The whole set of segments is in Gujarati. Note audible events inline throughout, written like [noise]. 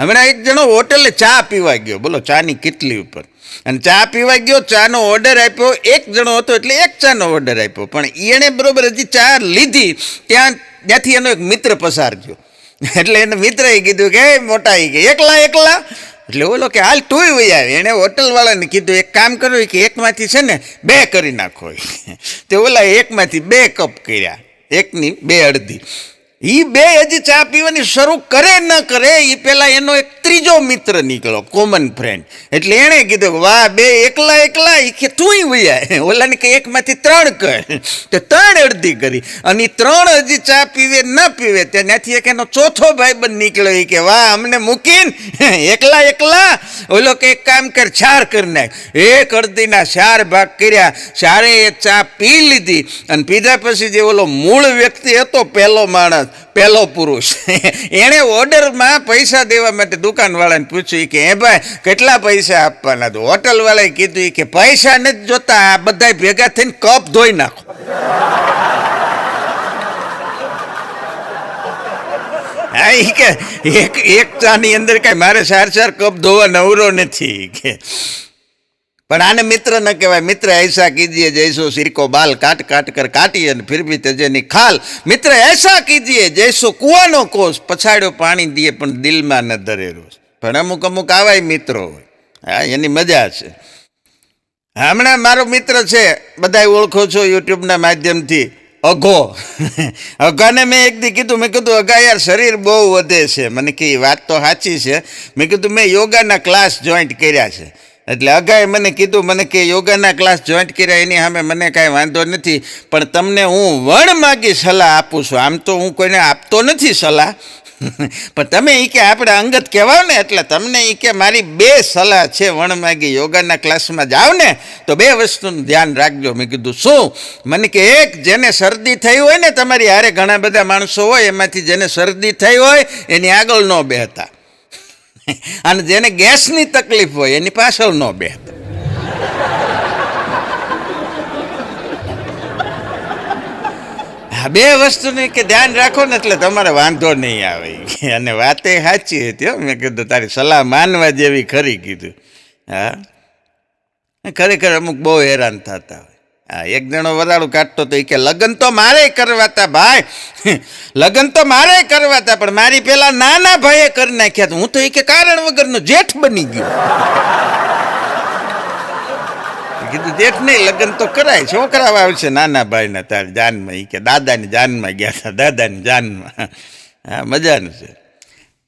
હમણાં એક જણો હોટલે ચા પીવા ગયો. બોલો, ચાની કેટલી ઉપર. અને ચા પીવા ગયો, ચાનો ઓર્ડર આપ્યો. એક જણો હતો એટલે એક ચાનો ઓર્ડર આપ્યો. પણ એણે બરોબર હજી ચા લીધી, ત્યાં, ત્યાંથી એનો એક મિત્ર પસાર થયો. એટલે એને મિત્રએ કીધું કે મોટા આવી કે, એકલા એકલા? એટલે ઓલો કે, હાલ તું વહી આવે. એણે હોટલવાળાને કીધું, એક કામ કરો કે એકમાંથી છે ને, બે કરી નાખો. [laughs] તે ઓલા એકમાંથી બે કપ કર્યા. એકની બે અડધી. એ બે હજી ચા પીવાની શરૂ કરે ન કરે એ પેલા એનો એક ત્રીજો મિત્ર નીકળ્યો કોમન ફ્રેન્ડ એટલે એણે કીધું વાહ, બે એકલા એકલા એ કે તુંય વૈયા. [laughs] ઓલાને કે, એકમાંથી ત્રણ કહે તો ત્રણ અડધી કરી. અને ત્રણ હજી ચા પીવે, ન પીવે ત્યાંથી એક એનો ચોથો ભાઈ બંધ નીકળ્યો એ કે, વાહ, અમને મૂકીને. [laughs] એકલા એકલા. ઓલો કે, એક કામ કર, ચાર કરી નાખ. એક અડધીના ચાર ભાગ કર્યા ચારે એ ચા પી લીધી. અને પીધા પછી જે ઓલો મૂળ વ્યક્તિ હતો, પહેલો માણસ પહેલો પુરુષ. એણે ઓર્ડરમાં પૈસા દેવા માટે દુકાનવાળાને પૂછ્યું કે, હે ભાઈ, કેટલા પૈસા આપવાના તો હોટલવાળાએ કીધું કે, પૈસા નથી જોતા, આ બધા ભેગા થઈને કપ ધોઈ નાખો. હા એ કે, એક એક ચાની અંદર કાંઈ મારે ચાર ચાર કપ ધોવા નવરો નથી કે. પણ આને મિત્ર ન કહેવાય. મિત્ર એસા કીજીએ જૈસો સિરકો બાલ કાટ કાટ કર કાટીએ અને ફિર ભી તજેની ખાલ. મિત્ર એસા કીજીએ જૈસો કુવાનો કોષ પછાડ્યો પાણી દીએ પણ દિલમાં ન ધરેરો પણ અમુક અમુક આવાય મિત્રો હા, એની મજા છે. હમણાં મારો મિત્ર છે બધા ઓળખો છો યુટ્યુબના માધ્યમથી, અઘો. અઘાને મેં એક દી કીધું, મેં કીધું, અઘા યાર, શરીર બહુ વધે છે. મને કે વાત તો સાચી છે. મેં કીધું, મેં યોગાના ક્લાસ જોઈન્ટ કર્યા છે. એટલે અગાએ મને કીધું, મને કે યોગાના ક્લાસ જોઈન્ટ કર્યા, એની સામે મને કાંઈ વાંધો નથી, પણ તમને હું વણ માગી સલાહ આપું છું. આમ તો હું કોઈને આપતો નથી સલાહ. [laughs] પણ તમે એ કે આપણે અંગત કહેવાય ને, એટલે તમને એ કે મારી બે સલાહ છે વણ માગી યોગાના ક્લાસમાં જાઓ ને, તો બે વસ્તુનું ધ્યાન રાખજો. મેં કીધું, શું? મને કે એક જેને શરદી થઈ હોય ને, તમારી હારે ઘણા બધા માણસો હોય, એમાંથી જેને શરદી થઈ હોય, એની આગળ ન બેહતા. [laughs] અને જેને ગેસની તકલીફ હોય એની પાછળ ન બે હા બે વસ્તુની કે ધ્યાન રાખો ને એટલે તમારે વાંધો નહીં આવે. અને વાતે સાચી હતી હો. મેં કીધું, તારી સલાહ માનવા જેવી ખરી, કીધું. હા? ખરેખર અમુક બહુ હેરાન થતા એક જણો વરાળું કાઢતો તો એ કે, લગ્ન તો મારે કરવાતા ભાઈ. [laughs] લગ્ન તો મારે કરવાતા, પણ મારી પેલા નાના ભાઈએ કરી નાખ્યા હું તો એ કે કારણ વગરનો જેઠ બની ગયો. કીધું, જેઠ નહીં, લગ્ન તો કરાય છોકરા આવશે નાના ભાઈના તાર જાનમાં. એ કે, દાદાની જાનમાં ગયા હતા દાદાની જાનમાં. હા, મજાનું છે.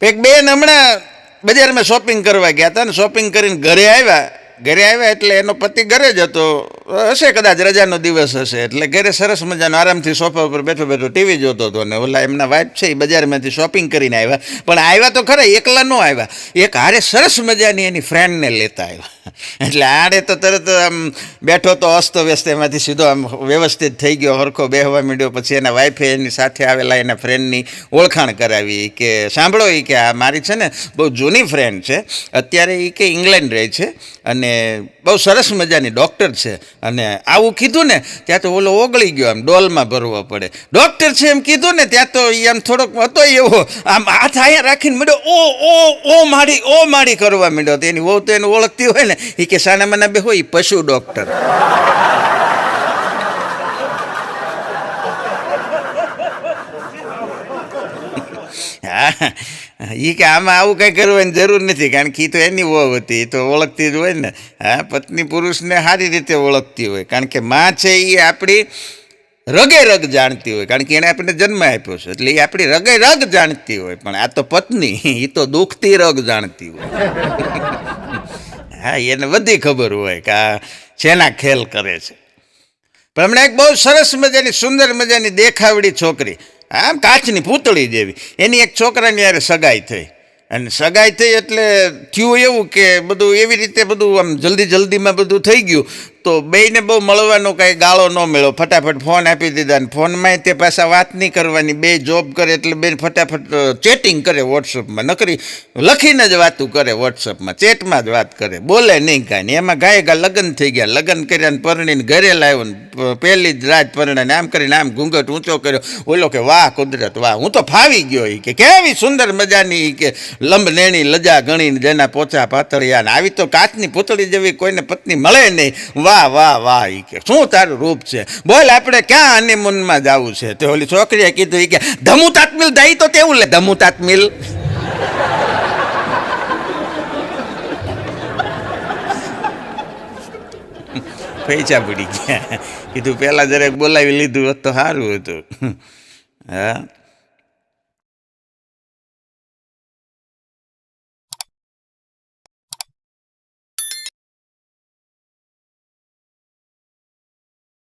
એક બેન હમણાં બજારમાં શોપિંગ કરવા ગયા હતા ને શોપિંગ કરીને ઘરે આવ્યા. ઘરે આવ્યા એટલે એનો પતિ ઘરે જ હતો. હશે કદાચ રજાનો દિવસ હશે. એટલે ઘરે સરસ મજાનો આરામથી સોફા ઉપર બેઠો બેઠો ટીવી જોતો હતો ને ઓલા એમના વાઇફ છે એ બજારમાંથી શોપિંગ કરીને આવ્યા. પણ આવ્યા તો ખરા, એકલા ન આવ્યા. એક હારે સરસ મજાની એની ફ્રેન્ડને લેતા આવ્યા. એટલે આડે તો તરત આમ બેઠો તો અસ્ત વ્યસ્ત, એમાંથી સીધો આમ વ્યવસ્થિત થઈ ગયો, હરખો બેહવા માંડ્યો. પછી એના વાઇફે એની સાથે આવેલા એના ફ્રેન્ડની ઓળખાણ કરાવી. કે, સાંભળો એ કે આ મારી છે ને બહુ જૂની ફ્રેન્ડ છે. અત્યારે એ કે ઇંગ્લેન્ડ રહે છે અને બહુ સરસ મજાની ડૉક્ટર છે. અને આવું કીધું ને, ત્યાં તો ઓલો ઓગળી ગયો આમ ડોલમાં ભરવો પડે. ડૉક્ટર છે એમ કીધું ને, ત્યાં તો એ આમ થોડોક હતો એવો, આમ હાથ અહીંયા રાખીને મળ્યો, ઓ ઓ ઓ માડી ઓ માડી કરવા માંડ્યો તો એની વહુ તો એને ઓળખતી હોય ને એ કે સાના મના બે હોય પશુ ડૉક્ટર. [laughs] હા એ કે આમાં આવું કંઈ કરવાની જરૂર નથી, કારણ કે એ તો એની વહુ હતી એ તો ઓળખતી જ હોય ને. હા, પત્ની પુરુષને સારી રીતે ઓળખતી હોય, કારણ કે માં છે એ આપણી રગે રગ જાણતી હોય, કારણ કે એણે આપણને જન્મ આપ્યો છે, એટલે એ આપણી રગે રગ જાણતી હોય, પણ આ તો પત્ની એ તો દુઃખથી રગ જાણતી હોય. હા, એને બધી ખબર હોય કે આ શેના ખેલ કરે છે. પણ હમણાં એક બહુ સરસ મજાની, સુંદર મજાની દેખાવડી છોકરી આમ કાચની પૂતળી જેવી. એની એક છોકરાની યારે સગાઈ થઈ. અને સગાઈ થઈ એટલે થયું એવું કે બધું એવી રીતે બધું આમ જલ્દી જલ્દીમાં બધું થઈ ગયું. તો બેયને બહુ મળવાનો કાંઈ ગાળો ન મળ્યો. ફટાફટ ફોન આપી દીધા ને ફોનમાં તે પાછા વાત નહીં કરવાની. બે જોબ કરે એટલે બેન ફટાફટ ચેટિંગ કરે વોટ્સઅપમાં નકરી લખીને જ વાતું કરે વોટ્સઅપમાં ચેટમાં જ વાત કરે. બોલે નહીં કાંઈ નહીં એમાં ગાય ગા લગ્ન થઈ ગયા. લગ્ન કર્યા ને પરણીને ઘરે લાવ્યો ને. પહેલી જ રાત પરણાને આમ કરીને આમ ઘૂંઘટ ઊંચો કર્યો. ઓલો કે, વાહ, કુદરત, વાહ. હું તો ફાવી ગયો એ કે, કેવી સુંદર મજાની કે, લંબ નેણી લજા ગણીને જેના પોચા પાતળિયા ને. આવી તો કાચની પૂતળી જેવી કોઈને પત્ની મળે નહીં. વાહ વાહ વાહ એ કે, શું તારું રૂપ છે? બોલ, આપણે ક્યાં હનીમૂનમાં જવું છે? તે ઓલી છોકરીએ કીધું એ કે, ધમુ તાતમિલ દઈ તો તેવું લે? ધમુ તાતમિલ. પૈસા પડી ગયા. કીધું પહેલાં જરાક બોલાવી લીધું હોત તો સારું હતું. હા.